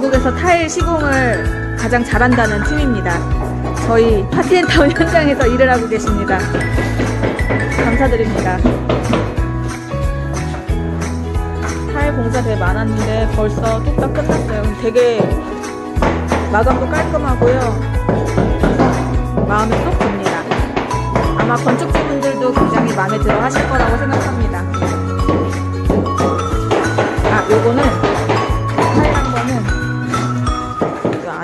쪽에서 타일 시공을 가장 잘한다는 팀입니다. 저희 파티앤타운 현장에서 일을 하고 계십니다. 감사드립니다. 타일 공사 되게 많았는데 벌써 뚝딱 끝났어요. 되게 마감도 깔끔하고요. 마음에 쏙 듭니다. 아마 건축주분들도 굉장히 마음에 들어 하실 거라고 생각합니다.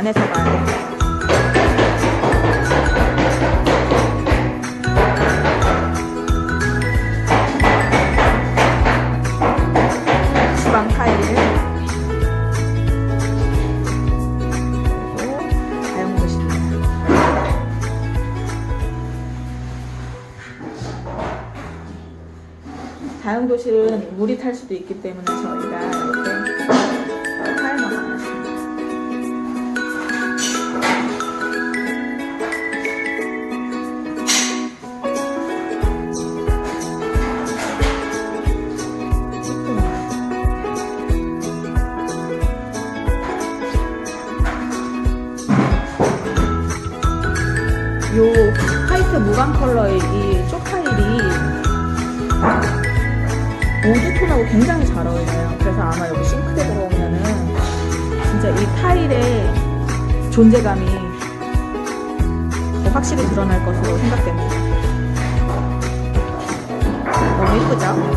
안에서 봐야 돼요. 주방 타일. 다용도실은 물이 탈 수도 있기 때문에 저희가 이렇게 타일만 받았 요 화이트 무광 컬러의 이 쪽타일이 모두 톤하고 굉장히 잘 어울려요. 그래서 아마 여기 싱크대 들어오면은 진짜 이 타일의 존재감이 더 확실히 드러날 것으로 생각됩니다. 너무 예쁘죠?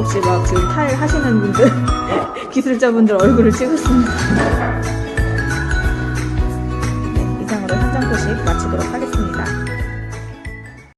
없이 막 지금 타일 하시는 분들, 기술자분들 얼굴을 찍었습니다. 네, 이상으로 현장 소식 마치도록 하겠습니다.